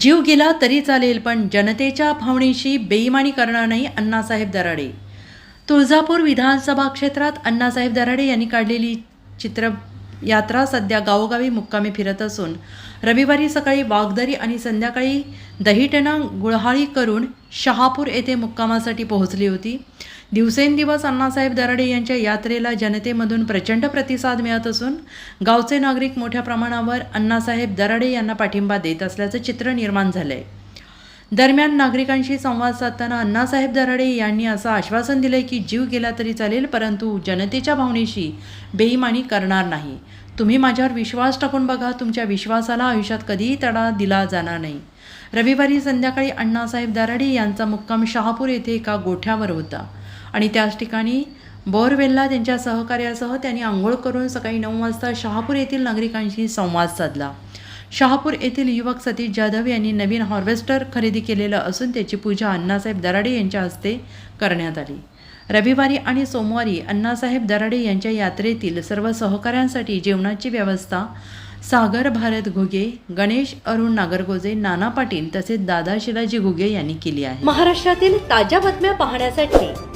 जीव गेला तरी चालेल पण जनतेच्या भावनेशी बेईमानी करणार नाही अण्णासाहेब दराडे. तुळजापूर विधानसभा क्षेत्रात अण्णासाहेब दराडे यांनी काढलेली चित्र यात्रा सध्या गावोगावी मुक्कामी फिरत असून रविवारी सकाळी वाघदरी आणि संध्याकाळी दहीटणा गुळहाळी करून शहापूर येथे मुक्कामासाठी पोहोचली होती. दिवसेंदिवस अण्णासाहेब दराडे यांच्या यात्रेला जनतेमधून प्रचंड प्रतिसाद मिळत असून गावचे नागरिक मोठ्या प्रमाणावर अण्णासाहेब दराडे यांना पाठिंबा देत असल्याचं चित्र निर्माण झालंय. दरम्यान नागरिकांशी संवाद साधताना अण्णासाहेब दराडे यांनी असं आश्वासन दिलंय की जीव गेला तरी चालेल परंतु जनतेच्या भावनेशी बेईमानी करणार नाही. तुम्ही माझ्यावर विश्वास टाकून बघा तुमच्या विश्वासाला आयुष्यात कधीही तडा दिला जाणार नाही. रविवारी संध्याकाळी अण्णासाहेब दराडे यांचा मुक्काम शहापूर येथे एका गोठ्यावर होता. आणि त्याच ठिकाणी बोरवेलला त्यांच्या सहकार्यासह त्यांनी आंघोळ करून सकाळी नऊ वाजता शहापूर येथील नागरिकांशी संवाद साधला. शहापूर येथील युवक सतीश जाधव यांनी नवीन हार्वेस्टर खरेदी केलेलं असून त्याची पूजा अण्णासाहेब दराडे यांच्या हस्ते करण्यात आली. रविवारी आणि सोमवारी अण्णासाहेब दराडे यांच्या यात्रेतील सर्व सहकाऱ्यांसाठी जेवणाची व्यवस्था सागर भारत घुगे गणेश अरुण नागरगोजे नाना पाटील तसेच दादा शिलाजी घुगे यांनी केली आहे. महाराष्ट्रातील ताज्या बातम्या पाहण्यासाठी